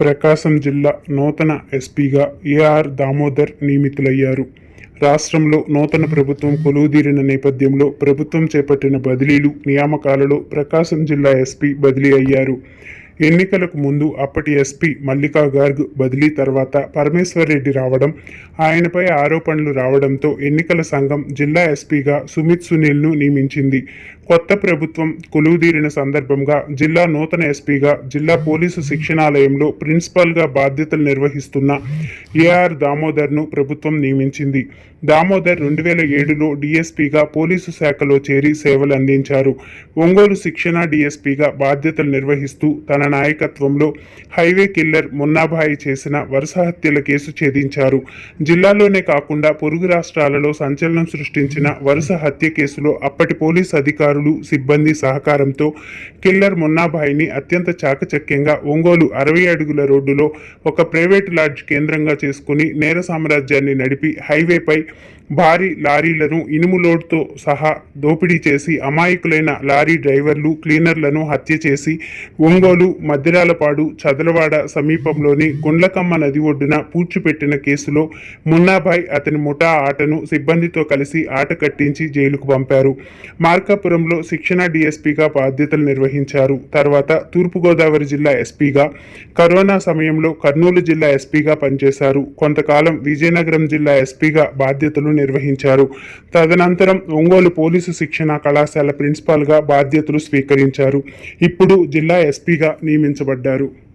ప్రకాశం జిల్లా నూతన ఎస్పీగా ఏఆర్ దామోదర్ నియమితులయ్యారు. రాష్ట్రంలో నూతన ప్రభుత్వం కొలువుదీరిన నేపథ్యంలో ప్రభుత్వం చేపట్టిన బదిలీలు నియామకాలలో ప్రకాశం జిల్లా ఎస్పీ బదిలీ అయ్యారు. ఎన్నికలకు ముందు అప్పటి ఎస్పీ మల్లికా గార్గ్ బదిలీ తర్వాత పరమేశ్వర్ రెడ్డి రావడం ఆయనపై ఆరోపణలు రావడంతో ఎన్నికల సంఘం జిల్లా ఎస్పీగా సుమిత్ సునీల్ను నియమించింది. కొత్త ప్రభుత్వం కొలువుదీరిన సందర్భంగా జిల్లా నూతన ఎస్పీగా జిల్లా పోలీసు శిక్షణాలయంలో ప్రిన్సిపాల్గా బాధ్యతలు నిర్వహిస్తున్న ఏఆర్ దామోదర్ను ప్రభుత్వం నియమించింది. దామోదర్ రెండు వేల ఏడులో డిఎస్పీగా పోలీసు శాఖలో చేరి సేవలు అందించారు. ఒంగోలు శిక్షణ డిఎస్పీగా బాధ్యతలు నిర్వహిస్తూ తన తన నాయకత్వంలో హైవే కిల్లర్ మున్నాభాయి చేసిన వరుస హత్యల కేసు ఛేదించారు. జిల్లాలోనే కాకుండా పొరుగు రాష్ట్రాలలో సంచలనం సృష్టించిన వరుస హత్య కేసులో అప్పటి పోలీసు అధికారులు సిబ్బంది సహకారంతో కిల్లర్ మున్నాభాయిని అత్యంత చాకచక్యంగా ఒంగోలు అరవై అడుగుల రోడ్డులో ఒక ప్రైవేటు లాడ్జ్ కేంద్రంగా చేసుకుని నేర సామ్రాజ్యాన్ని నడిపి హైవేపై భారీ లారీలను ఇనుము లోడ్తో సహా దోపిడీ చేసి అమాయకులైన లారీ డ్రైవర్లు క్లీనర్లను హత్య చేసి ఒంగోలు మద్దిరాలపాడు చదలవాడ సమీపంలోని గుండ్లకమ్మ నది ఒడ్డున పూడ్చిపెట్టిన కేసులో మున్నాభాయ్ అతని ముఠా ఆటను సిబ్బందితో కలిసి ఆట కట్టించి జైలుకు పంపారు. మార్కాపురంలో శిక్షణ డీఎస్పీగా బాధ్యతలు నిర్వహించారు. తర్వాత తూర్పుగోదావరి జిల్లా ఎస్పీగా కరోనా సమయంలో కర్నూలు జిల్లా ఎస్పీగా పనిచేశారు. కొంతకాలం విజయనగరం జిల్లా ఎస్పీగా బాధ్యతలు నిర్వహించారు. తదనంతరం ఒంగోలు పోలీసు శిక్షణ కళాశాల ప్రిన్సిపాల్గా బాధ్యతలు స్వీకరించారు. ఇప్పుడు జిల్లా ఎస్పీగా నియమించబడ్డారు.